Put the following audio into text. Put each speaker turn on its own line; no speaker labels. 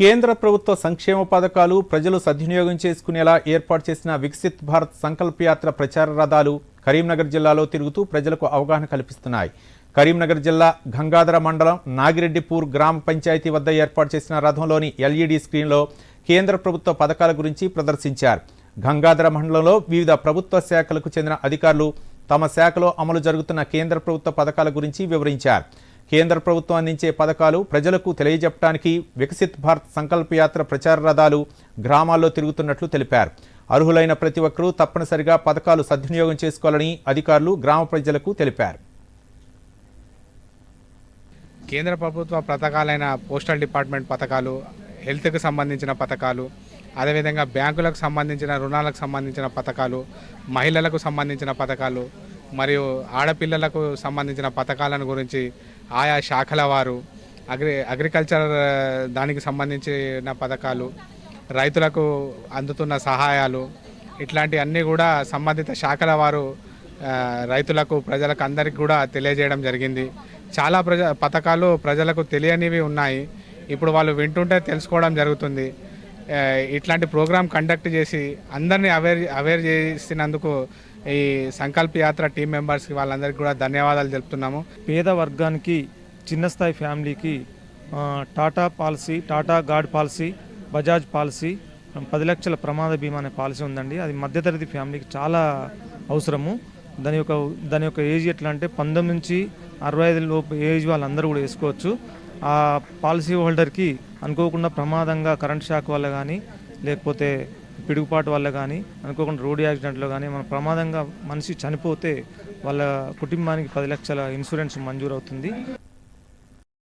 కేంద్ర ప్రభుత్వ సంక్షేమ పథకాలు ప్రజలు సద్వినియోగం చేసుకునేలా ఏర్పాటు చేసిన వికసిత్ భారత్ సంకల్ప యాత్ర ప్రచార రథాలు కరీంనగర్ జిల్లాలో తిరుగుతూ ప్రజలకు అవగాహన కల్పిస్తున్నాయి. కరీంనగర్ జిల్లా గంగాధర మండలం నాగిరెడ్డిపూర్ గ్రామ పంచాయతీ వద్ద ఏర్పాటు చేసిన రథంలోని ఎల్ఈడి స్క్రీన్లో కేంద్ర ప్రభుత్వ పథకాల గురించి ప్రదర్శించారు. గంగాధర మండలంలో వివిధ ప్రభుత్వ శాఖలకు చెందిన అధికారులు తమ శాఖలో అమలు జరుగుతున్న కేంద్ర ప్రభుత్వ పథకాల గురించి వివరించారు. కేంద్ర ప్రభుత్వం అందించే పథకాలు ప్రజలకు తెలియజెప్పడానికి వికసిత్ భారత్ సంకల్పయాత్ర ప్రచార రథాలు గ్రామాల్లో తిరుగుతున్నట్లు తెలిపారు. అర్హులైన ప్రతి ఒక్కరూ తప్పనిసరిగా పథకాలు సద్వినియోగం చేసుకోవాలని అధికారులు గ్రామ ప్రజలకు తెలిపారు.
కేంద్ర ప్రభుత్వ పథకాలైన పోస్టల్ డిపార్ట్మెంట్ పథకాలు హెల్త్కు సంబంధించిన పథకాలు అదేవిధంగా బ్యాంకులకు సంబంధించిన రుణాలకు సంబంధించిన పథకాలు మహిళలకు సంబంధించిన పథకాలు మరియు ఆడపిల్లలకు సంబంధించిన పథకాలను గురించి ఆయా శాఖల వారు అగ్రి అగ్రికల్చర్ దానికి సంబంధించిన పథకాలు రైతులకు అందుతున్న సహాయాలు ఇట్లాంటి అన్నీ కూడా సంబంధిత శాఖల వారు రైతులకు ప్రజలకు అందరికి కూడా తెలియజేయడం జరిగింది. చాలా ప్రజ పథకాలు ప్రజలకు తెలియనివి ఉన్నాయి. ఇప్పుడు వాళ్ళు వింటుంటే తెలుసుకోవడం జరుగుతుంది. ఇట్లాంటి ప్రోగ్రాం కండక్ట్ చేసి అందరినీ అవేర్ అవేర్ చేసినందుకు ఈ సంకల్ప యాత్ర టీం మెంబర్స్కి వాళ్ళందరికీ కూడా ధన్యవాదాలు తెలుపుతున్నాము.
పేద వర్గానికి చిన్న స్థాయి ఫ్యామిలీకి Tata policy Tata guard policy Bajaj policy పది లక్షల ప్రమాద బీమా అనే పాలసీ ఉందండి. అది మధ్యతరగతి ఫ్యామిలీకి చాలా అవసరము. దాని యొక్క దాని యొక్క ఏజ్ ఎట్లా అంటే పంతొమ్మిది నుంచి అరవై ఐదు లోపు ఏజ్ వాళ్ళందరూ కూడా వేసుకోవచ్చు. ఆ పాలసీ హోల్డర్కి అనుకోకుండా ప్రమాదంగా కరెంట్ షాక్ వల్ల కానీ లేకపోతే పిడుగుపాటు వల్ల కానీ అనుకోకుండా రోడ్డు యాక్సిడెంట్లో కానీ మన ప్రమాదంగా మనిషి చనిపోతే వాళ్ళ కుటుంబానికి పది లక్షల ఇన్సూరెన్స్ మంజూరు అవుతుంది